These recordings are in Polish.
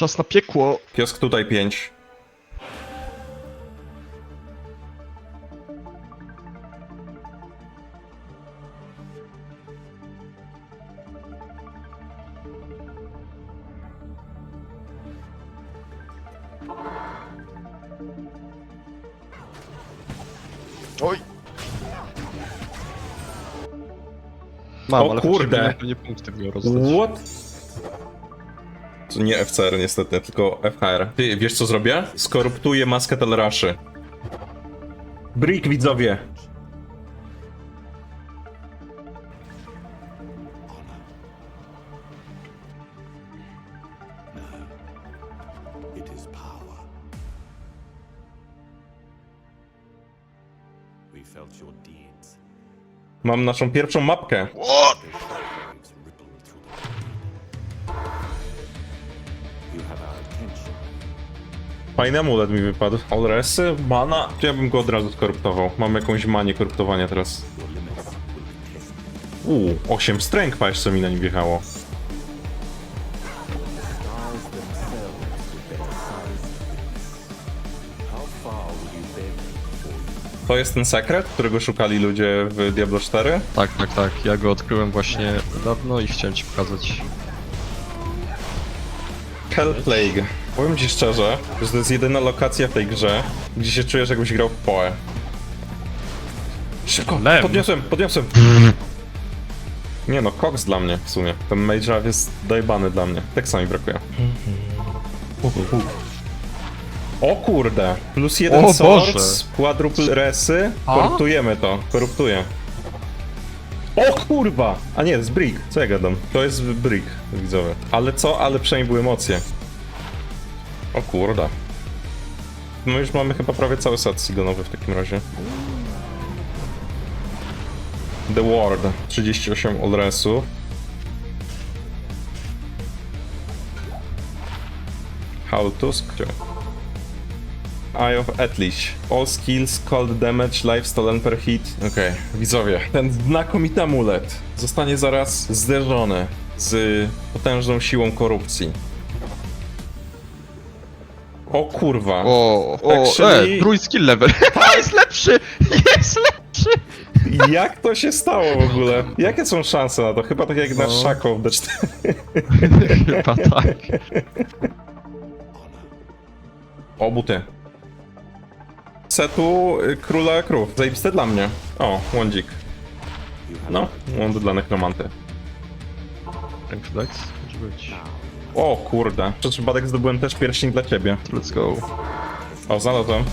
Czas na piekło. Kiosk tutaj 5. Oj! Mam, O ale kurde. potrzebuję pewnie punkty. What? To nie FCR niestety, tylko FHR. Ty, wiesz co zrobię? Skoruptuję maskę Telraszy. Brick, widzowie! Mam naszą pierwszą mapkę. What? Fajny amulet mi wypadł. Olresy, mana. Ja bym go od razu skoruptował. Mam jakąś manię koruptowania teraz. Uuu, 8 strength, patrz co mi na nim wjechało. To jest ten sekret, którego szukali ludzie w Diablo 4? Tak, tak, tak. Ja go odkryłem właśnie dawno i chciałem ci pokazać. Hell Plague. Powiem ci szczerze, że to jest jedyna lokacja w tej grze, gdzie się czujesz jakbyś grał w Poe. Szybko, Lem. podniosłem, podniosłem. Nie no, Cox dla mnie w sumie. Ten Mage jest dojebany dla mnie. Tak sami brakuje. O kurde, plus jeden O swords, Boże. quadruple resy, koruptujemy to, koruptuję. O kurwa! A nie, to jest Brick, co ja gadam? To jest Brick, widzowie. Ale co? Ale przynajmniej były emocje. O kurde. My już mamy chyba prawie cały set Sigonowy w takim razie. The Ward, 38 Olresów. Haltusk. Gdzie? Eye of Etlich. All skills, cold damage, lifestyle per hit. Okej, widzowie. Ten znakomity amulet zostanie zaraz zderzony z potężną siłą korupcji. O kurwa. O, o, Actually- e, druid skill level. A, jest lepszy! Jest lepszy! Jak to się stało w ogóle? Jakie są szanse na to? Chyba tak jak na No. Shaco w D4. Chyba tak. Obuty. Setu y, Króla Krów. Zajebiste dla mnie. O, łądzik. No, łąd dla nekromanty. Rank Flex? Może być. O kurde. Przez przypadek zdobyłem też pierścień dla ciebie. Let's go. O, znalazłem.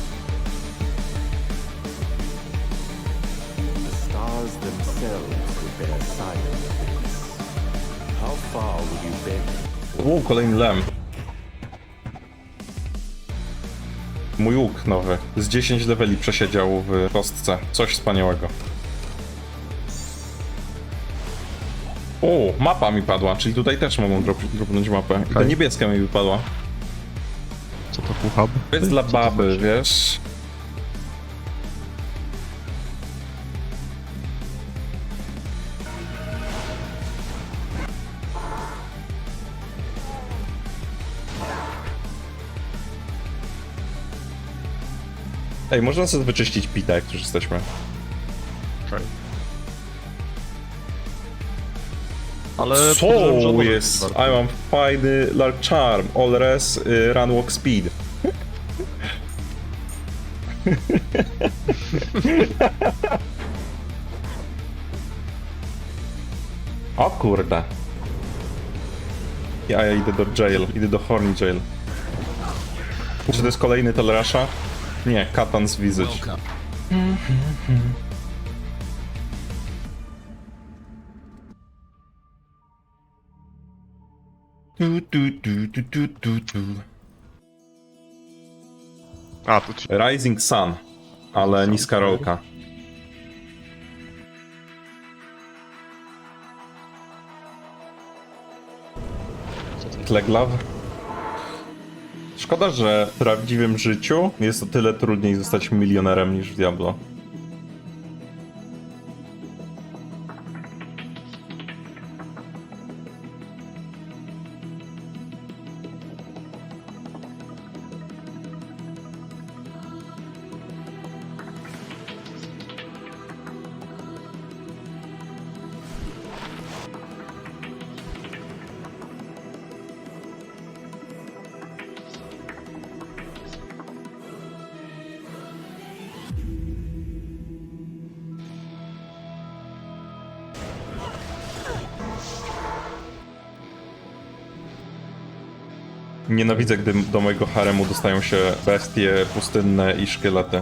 Uuu, kolejny lem. Mój łuk nowy. Z 10 leveli przesiedział w kostce. Coś wspaniałego. O, mapa mi padła, czyli tutaj też mogą drop, dropnąć mapę. I ta Okej. niebieska mi wypadła. Co to hub? To jest dla Co to baby, znaczy? wiesz? Ej, można sobie wyczyścić pita, jak już jesteśmy. Ale Co jest? I mam fajny Lark Charm, All Res, y, Run Walk Speed. o kurde. Ja, ja idę do jail, idę do Horny Jail. Czy to jest kolejny Telrasha? Nie, Katan's Visage. Tu, tu, tu, tu, tu, tu, tu. A, tu. Rising Sun, ale niska rolka. Kleglaw? Szkoda, że w prawdziwym życiu jest o tyle trudniej zostać milionerem niż w Diablo. Nienawidzę, gdy do mojego haremu dostają się bestie pustynne i szkielety.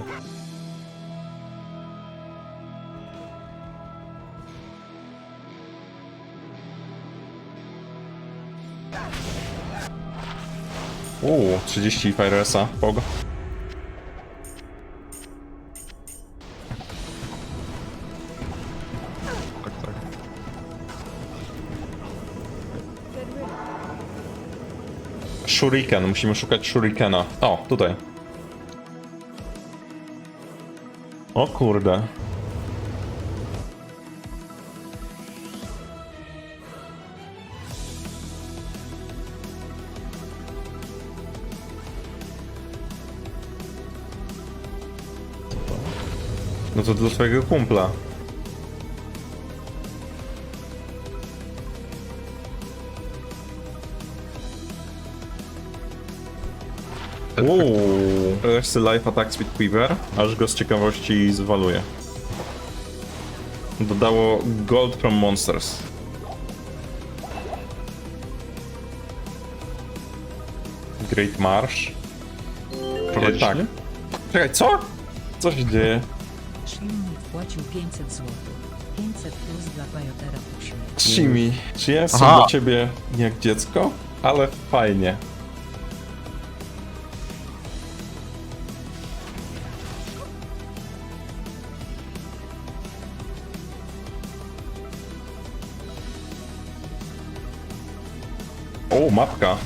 Uuu, 30 Firesa, pog. Shuriken, musimy szukać Shurikena. O, tutaj. O kurde. No to dla twojego kumpla. Uuu, Reszty Life Attacks with Quiver, aż go z ciekawości zwaluje. Dodało Gold from Monsters. Great Marsh. Prowadzisz tak. Czekaj, co? Co się dzieje? Silnik wpłacił 500 zł. 500 plus dla. Shimi, czy ja jestem Aha. dla ciebie jak dziecko? Ale fajnie. O, mapka.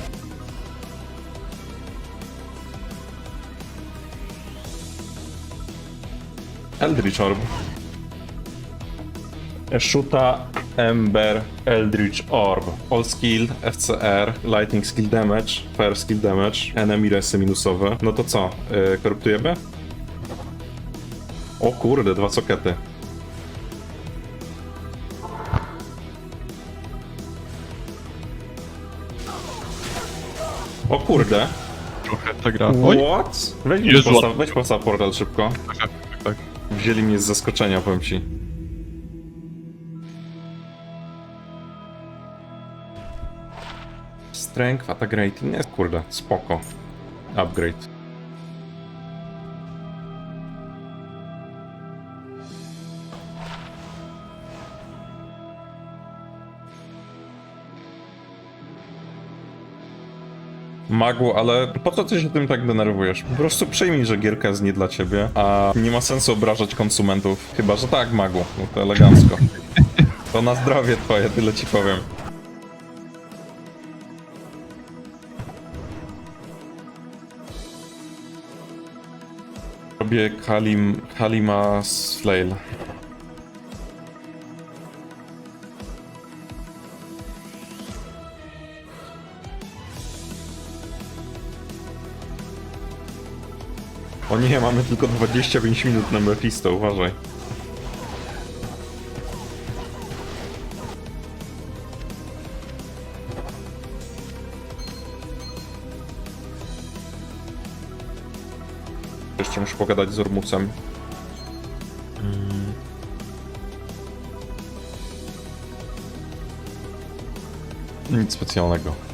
Eldritch Orb. Shuta Ember Eldritch Orb. All skill, FCR, Lightning skill damage, Fire skill damage, enemy resy minusowe. No to co? Yy? O kurde, dwa sokety. O kurde. Trochę ta gra. Oj, What? Weź, mi weź portal szybko. tak, tak, tak. Wzięli mnie z zaskoczenia, powiem ci. Strength, attack rating, nie, kurde, spoko. Upgrade. Magu, ale po co ty się tym tak denerwujesz? Po prostu przyjmij, że gierka jest nie dla ciebie, a nie ma sensu obrażać konsumentów. Chyba, że tak, Magu. No to elegancko. To na zdrowie twoje, tyle ci powiem. Robię Kalim... Kalima Flail. O nie, mamy tylko 25 minut na Mephisto, uważaj. Jeszcze muszę pogadać z Ormusem. Mm. Nic specjalnego.